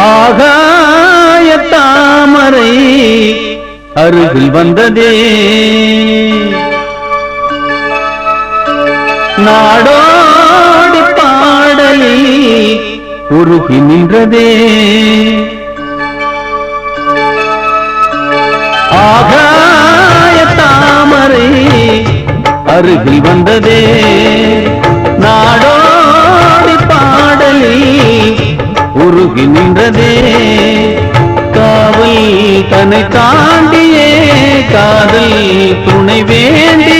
ஆகாய தாமரை அருகில் வந்ததே. நாடோடு பாடலை உருகி நின்றதே. ஆகாய தாமரை அருகில் வந்ததே. முழுகி நின்றதே. காவல் தன்னை தாண்டியே. காதல் துணை வேண்டி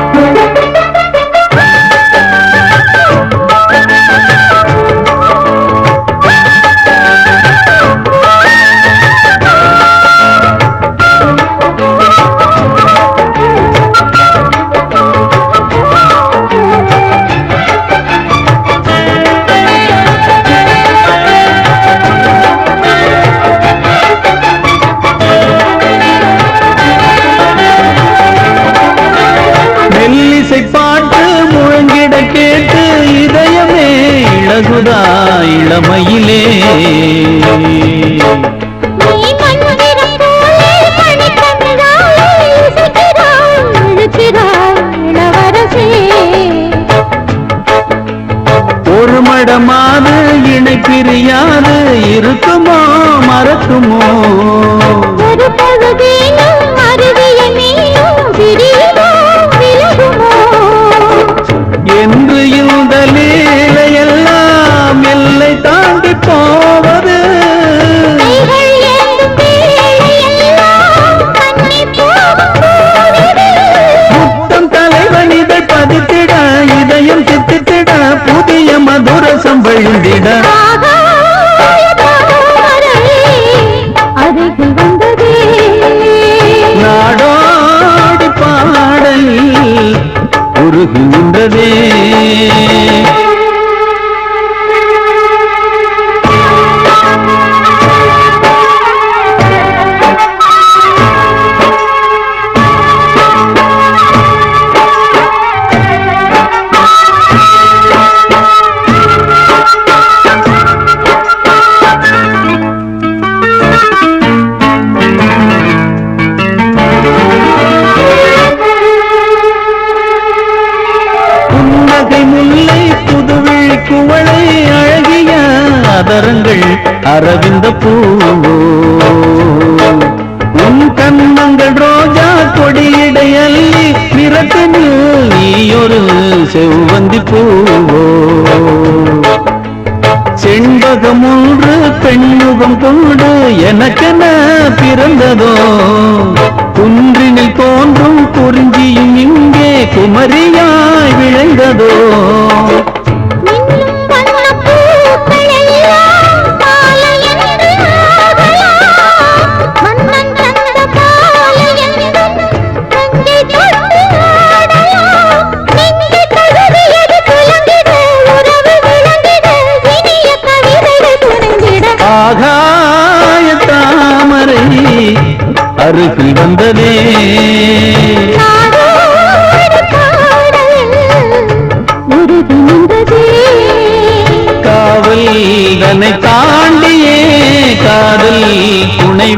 இளமையிலே. ஒரு மடமாது இணை பிரியாது இருக்குமோ மறக்குமோ? ஒரு பகுதியிலும் அரவிந்த பூவோ உன் கண்ணங்கள் ரோஜா கொடியிடையல்லி அள்ளி நிறத்தினில் நீயொரு செவ்வந்தி பூவோ செண்பகம் ஒன்று பெண்முகம் கொண்டு எனக்கென பிறந்ததோ? குன்றினில் தோன்றும் குறிஞ்சியும் இங்கே குமரியாய் விளைந்ததோ? அருகில் வந்ததே காவல் தன்னை தாண்டியே காதல் துணை